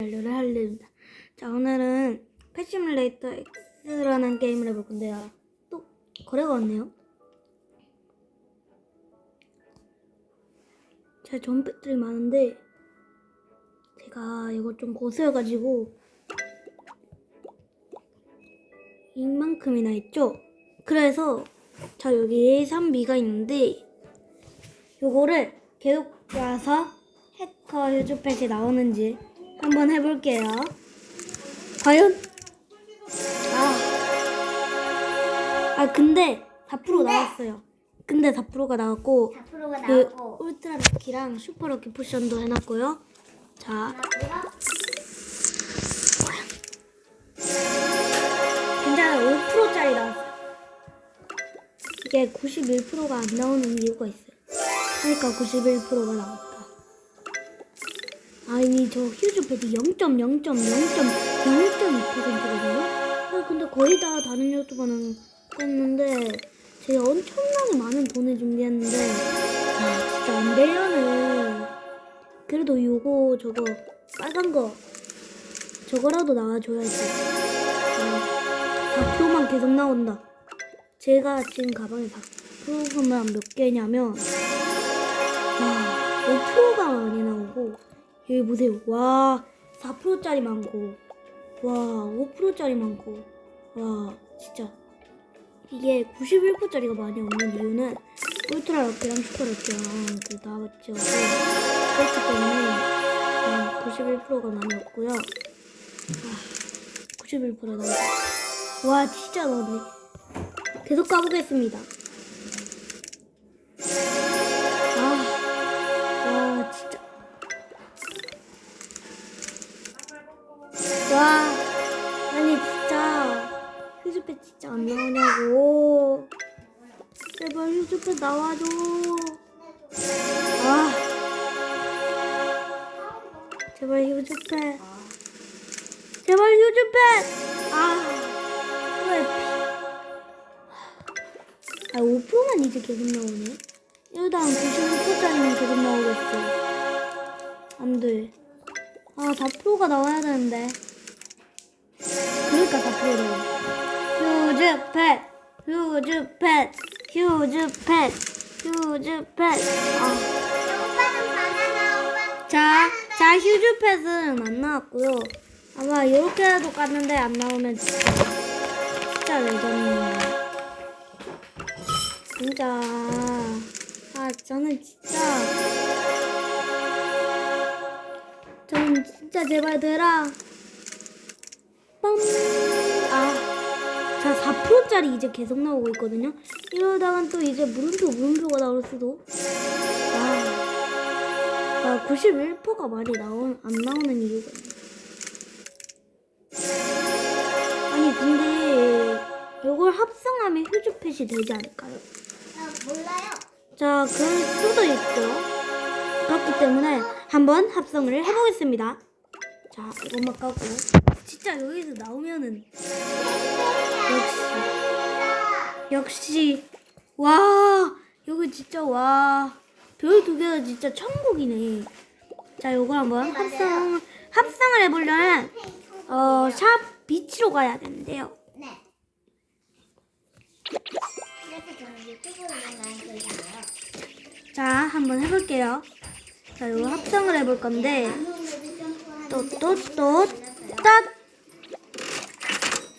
완료를 하려입니다. 자, 오늘은 패시뮬레이터 X라는 게임을 해볼 건데요. 또 거래가 왔네요. 제 전배들이 많은데 제가 이거 좀 고수여가지고 이만큼이나 있죠? 그래서 자 여기 3미가 있는데 요거를 계속 와서 해커 휴즈펫이 나오는지 한번 해볼게요. 과연? 아, 아 근데 4% 나왔어요. 근데 4%가 나왔고 4%가 그 나오고 울트라 럭키랑 슈퍼 럭키 포션도 해놨고요. 자, 나고요. 괜찮아요. 5%짜리 나왔어요. 이게 91%가 안 나오는 이유가 있어요. 그러니까 91%가 나왔다. 아니 저 휴즈 패드 0.0.0.0.2%거든요. 아 근데 거의 다 다른 유튜버는 했는데 제가 엄청나게 많은 돈을 준비했는데 아 진짜 안 되려는. 그래도 요거 저거 빨간 거 저거라도 나와줘야지. 아, 4%만 계속 나온다. 제가 지금 가방에 4%만 몇 개냐면 와 5%가 많이 나오고 여기 보세요. 와 4%짜리 많고 와 5%짜리 많고 와 진짜 이게 91%짜리가 많이 없는 이유는 울트라 럭키랑 슈퍼 럭키랑 그 나왔죠. 그렇기 때문에 아, 91%가 많이 없고요. 아, 91% 나오고 와 진짜 많네. 계속 가보겠습니다. 휴즈펫 진짜 안 나오냐고. 제발 휴즈펫 나와줘. 아, 제발 휴즈펫. 제발 휴즈펫. 아, 왜 아, 5%만 이제 계속 나오네. 일단 96%짜리는 계속 나오겠어. 안 돼. 아, 4%가 나와야 되는데. 그러니까 4% 나와. 휴즈펫! 휴즈펫! 휴즈펫! 휴즈펫! 아. 오빠는 바나나 오빠. 자, 자, 휴즈펫은 안 나왔고요. 아마 이렇게라도 깠는데 안 나오면 진짜, 진짜 레전드. 진짜. 아, 저는 진짜. 저는 진짜 제발 되라. 빰. 아. 자, 4%짜리 이제 계속 나오고 있거든요. 이러다간 또 이제 물음표, 물음표가 나올 수도. 아. 아, 91%가 많이 나온, 안 나오는 이유가. 아니, 근데, 이걸 합성하면 휴즈펫이 되지 않을까요? 나 몰라요. 자, 그럴 수도 있죠. 그렇기 때문에 한번 합성을 해보겠습니다. 자, 이것만 까고. 진짜 여기서 나오면은, 역시, 역시, 와, 여기 진짜, 와, 별 두 개가 진짜 천국이네. 자, 요거 한번 합성, 합성을 해보려면, 어, 샵 비치로 가야 되는데요. 네. 그래서 저는 유튜브를 많이 보잖아요. 자, 한번 해볼게요. 자, 요 합성을 해볼 건데, 또, 또, 또, 딱!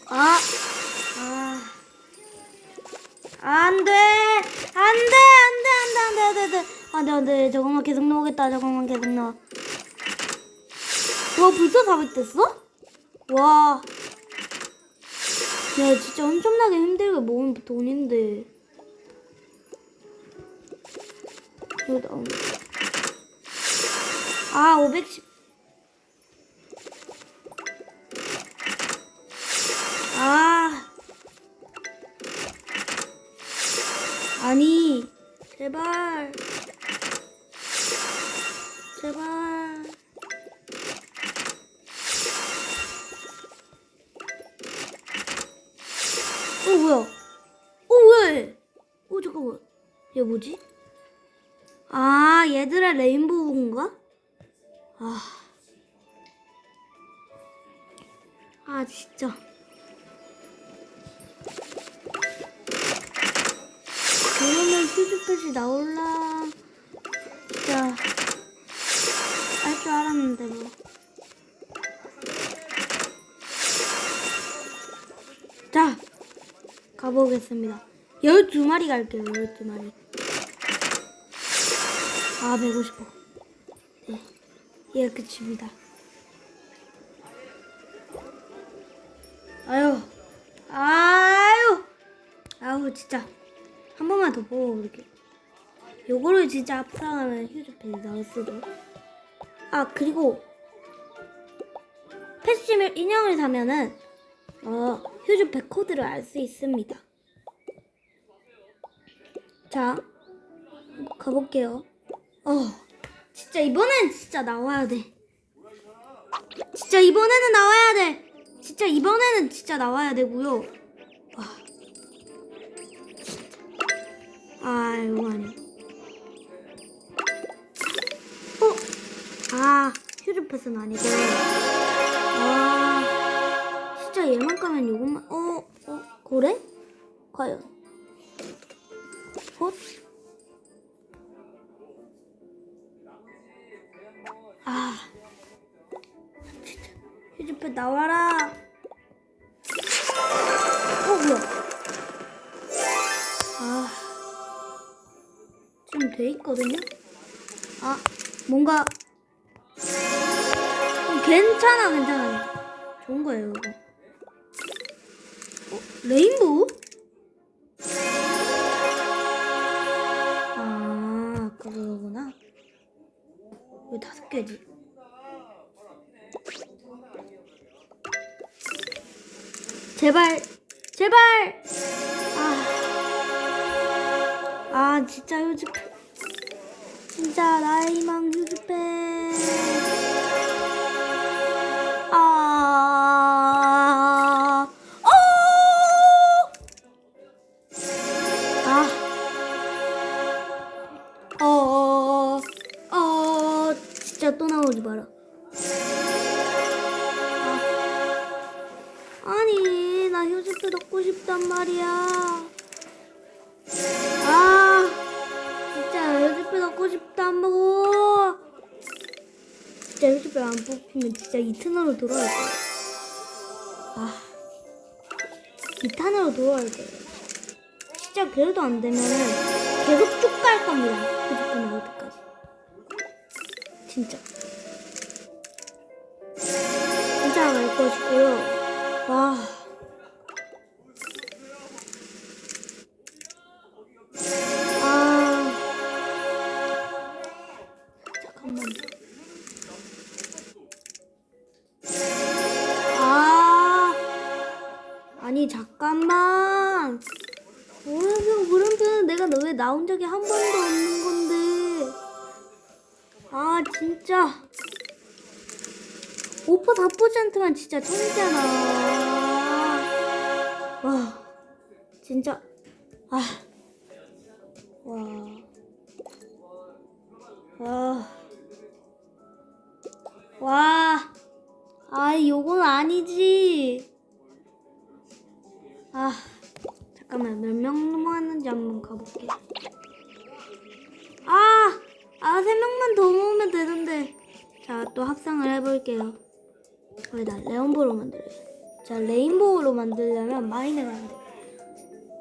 아, 아, 안 돼! 안 돼! 안 돼! 안 돼! 안 돼! 안 돼! 안 돼! 안 돼! 저것만 계속 나오겠다. 저것만 계속 나와. 와, 벌써 400 됐어? 와. 야, 진짜 엄청나게 힘들게 모은 돈인데. 아, 510. 제발. 제발. 어, 뭐야? 어, 왜? 어, 잠깐만. 얘 뭐지? 아, 얘들의 레인보우인가? 아. 아 진짜. 휴즈펫이 나올라. 진짜 알줄 알았는데 뭐. 자, 가보겠습니다. 12마리 갈게요, 12마리. 아, 150호. 네. 예, 끝입니다. 아유, 아유, 아유, 진짜. 한 번만 더 뽑아볼게. 요거를 진짜 앞서가면 휴즈펜이 나올 수도. 아, 그리고, 패시밀 인형을 사면은, 어, 휴즈펜 코드를 알 수 있습니다. 자, 가볼게요. 어, 진짜 이번엔 진짜 나와야 돼. 진짜 이번에는 나와야 돼. 진짜 이번에는 진짜 나와야 되고요. 와, 아, 이거 아니야. 어, 아, 휴즈펫은 아니고. 아, 진짜 얘만 까면 요것만. 어, 어, 그래? 과연? 헛? 아, 진짜 휴즈펫 나와라. 돼 있거든요. 아, 뭔가 어, 괜찮아, 괜찮아. 좋은 거예요, 이거. 어, 레인보우? 아, 그거구나. 왜 다섯 개지? 제발, 제발! 아, 아, 진짜 휴즈팬. 진짜 나의 희망 휴즈팬. 아, 어! 아. 어, 어, 어, 진짜 또 나오지 마라. 아, 아니, 나 휴지표 넣고 싶단 말이야. 안 뽑히면 진짜 이탄으로 돌아갈 거야. 아, 이탄으로 돌아갈 거야. 진짜 그래도 안 되면은 계속 쭉 갈 겁니다. 휴지표 나올 때까지. 진짜. 진짜 갈 것이고요. 와. 나온 적이 한 번도 없는 건데. 아, 진짜. 5% 4%만 진짜 천이잖아. 와, 진짜. 아, 와, 와, 와. 아, 요건 아니지. 아, 잠깐만 몇명 모았는지 한번 가볼게. 아, 아, 세 명만 더 모으면 되는데. 자, 또 합성을 해볼게요. 거기다 레온보로 만들래. 자, 레인보우로 만들려면 마이너가 안 돼.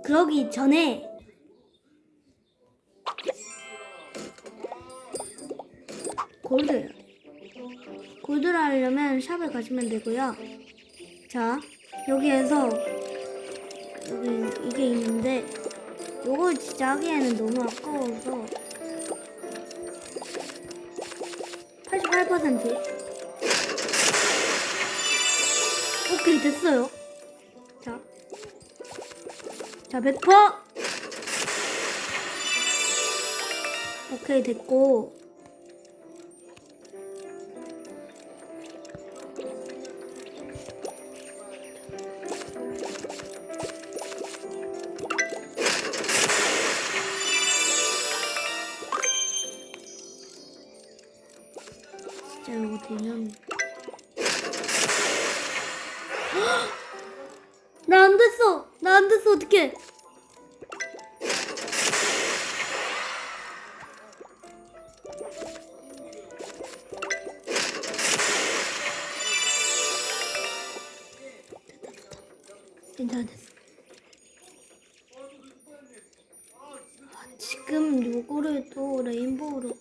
그러기 전에 골드 해야 돼. 골드를 하려면 샵에 가시면 되고요. 자, 여기에서 여기 이게 있는데 요걸 진짜 하기에는 너무 아까워서 88% 오케이 됐어요. 자, 자 100% 오케이 됐고 나 안 됐어. 나 안 됐어. 어떡해. 괜찮아 됐어. 아, 지금 요거를 또 레인보우로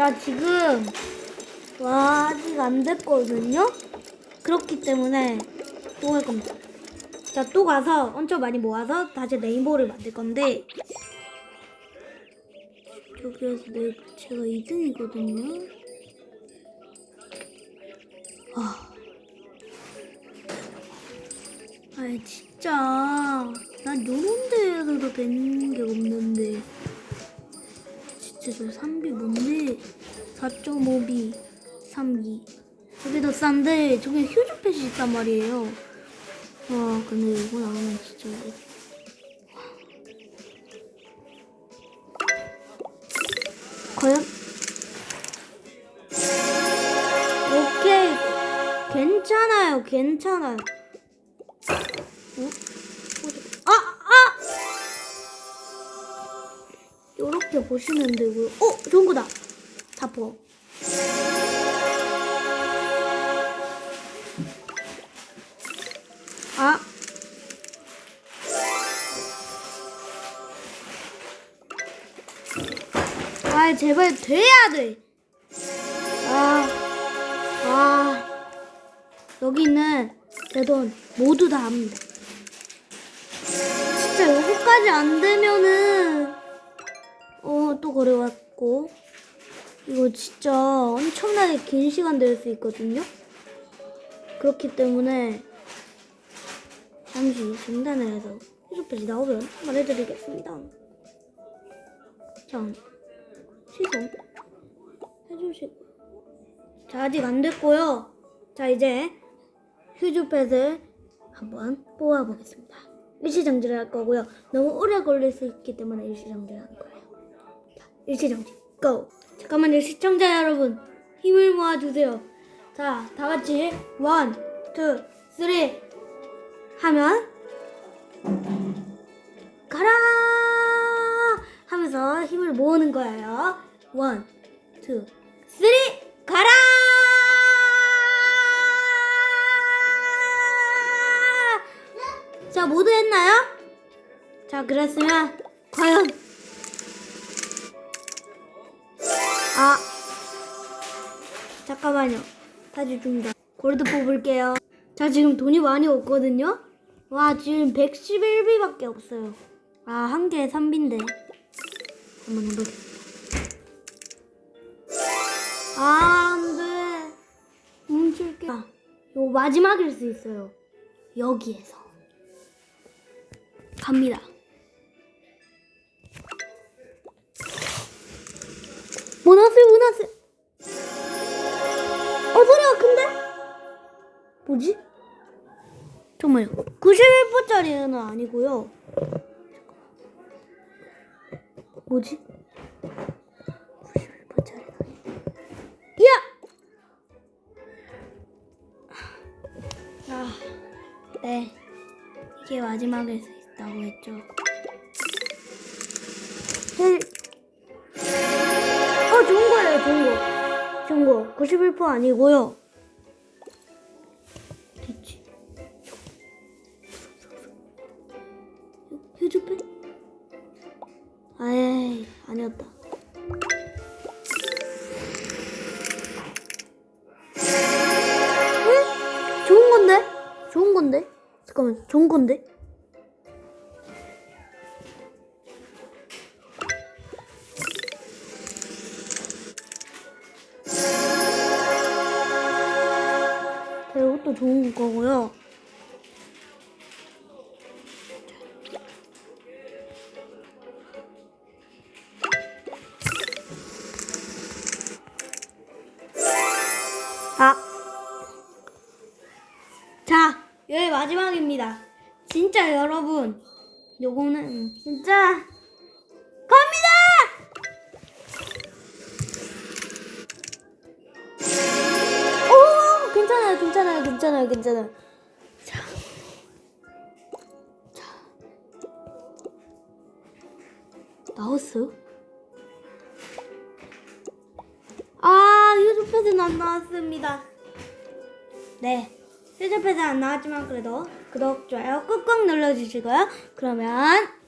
자 지금 와 아직 안 됐거든요. 그렇기 때문에 또 할 겁니다. 자 또 가서 엄청 많이 모아서 다시 레인보우를 만들 건데 여기에서 내 제가 2등이거든요. 아, 아이 진짜 난 요런 데에서도 되는 게 없는데 진짜 저 3비 뭔데 4.5비 3비 저게 더 싼데 저게 휴즈펫이 있단 말이에요. 와 근데 이거 나오면 진짜 과연? 오케이. 괜찮아요. 괜찮아요. 어? 요렇게 보시면 되고요. 어! 좋은 거다. 다퍼. 아! 아 제발 돼야 돼. 아, 아 여기는 제돈 모두 다 합니다. 진짜 여기까지 안 되면은 걸어왔고 이거 진짜 엄청나게 긴 시간 될 수 있거든요. 그렇기 때문에 잠시 중단을 해서 휴즈펫이 나오면 말해드리겠습니다. 자, 시송 해주시고 자 아직 안 됐고요 자 이제 휴즈펫을 한번 뽑아보겠습니다 일시정지를 할 거고요 너무 오래 걸릴 수 있기 때문에 일시정지를 할 거예요 자 일시정지. 고 잠깐만요 시청자 여러분. 힘을 모아주세요. 자 다같이 원, 투, 쓰리 하면 가라! 하면서 힘을 모으는 거예요. 원, 투, 쓰리, 가라! 자, 모두 했나요? 자, 그랬으면 과연 아 잠깐만요. 다시 줍니다. 골드 뽑을게요. 자, 지금 돈이 많이 없거든요. 와, 지금 111비밖에 없어요. 아, 한 개에 3비인데. 한번 해보겠습니다. 아, 안 돼. 뭉칠게. 아, 요 마지막일 수 있어요. 여기에서. 갑니다. 정말요. 91%짜리는 아니고요. 뭐지? 91%짜리. 야! 아, 네. 이게 마지막일 수 있다고 했죠. 헬. 어, 좋은 거예요, 좋은 거. 좋은 거. 91% 아니고요. 좋은 거고요. 아. 자, 여기 마지막입니다. 진짜 여러분, 요거는 진짜 괜찮아요. 자, 자, 나왔어요? 아, 휴즈패드는 안 나왔습니다. 네, 휴즈패드 안 나왔지만 그래도 구독, 좋아요 꾹꾹 눌러주시고요. 그러면